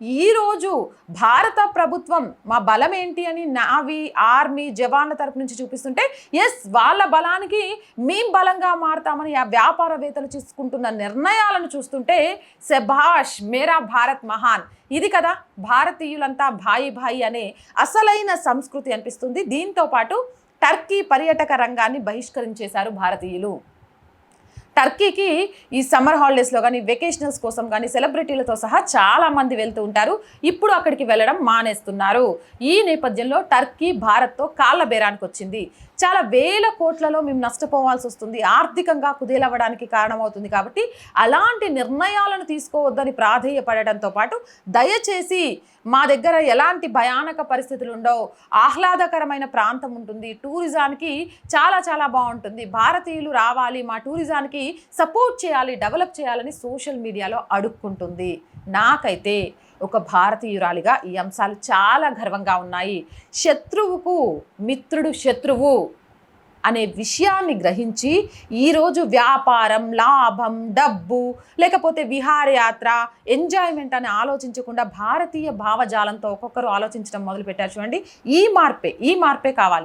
ఈరోజు భారత ప్రభుత్వం మా బలం ఏంటి అని నావీ ఆర్మీ జవాన్ల తరపు నుంచి చూపిస్తుంటే ఎస్ వాళ్ళ బలానికి మేం బలంగా మారుతామని ఆ వ్యాపారవేత్తలు తీసుకుంటున్న నిర్ణయాలను చూస్తుంటే సెభాష్ మేరా భారత్ మహాన్. ఇది కదా భారతీయులంతా భాయి భాయి అనే అసలైన సంస్కృతి అనిపిస్తుంది. దీంతో పాటు టర్కీ పర్యాటక రంగాన్ని బహిష్కరించేశారు భారతీయులు. టర్కీకి ఈ సమ్మర్ హాలిడేస్లో కానీ వెకేషనల్స్ కోసం కానీ సెలబ్రిటీలతో సహా చాలామంది వెళ్తూ ఉంటారు. ఇప్పుడు అక్కడికి వెళ్ళడం మానేస్తున్నారు. ఈ నేపథ్యంలో టర్కీ భారత్తో కాళ్ళ బేరానికి వచ్చింది. చాలా వేల కోట్లలో మేము నష్టపోవాల్సి వస్తుంది. ఆర్థికంగా కుదేలవ్వడానికి కారణమవుతుంది కాబట్టి అలాంటి నిర్ణయాలను తీసుకోవద్దని ప్రాధేయపడడంతో పాటు దయచేసి మా దగ్గర ఎలాంటి భయానక పరిస్థితులు ఉండవు. ఆహ్లాదకరమైన ప్రాంతం ఉంటుంది. టూరిజానికి చాలా చాలా బాగుంటుంది. భారతీయులు రావాలి. మా టూరిజానికి సపోర్ట్ చేయాలి డెవలప్ చేయాలని సోషల్ మీడియాలో అడుక్కుంటుంది. నాకైతే ఒక భారతీయురాలిగా ఈ అంశాలు చాలా గర్వంగా ఉన్నాయి. శత్రువుకు మిత్రుడు శత్రువు అనే విషయాన్ని గ్రహించి ఈరోజు వ్యాపారం లాభం డబ్బు లేకపోతే విహారయాత్ర ఎంజాయ్మెంట్ అని ఆలోచించకుండా భారతీయ భావజాలంతో ఒక్కొక్కరు ఆలోచించడం మొదలుపెట్టారు చూడండి. ఈ మార్పే ఈ మార్పే కావాలి.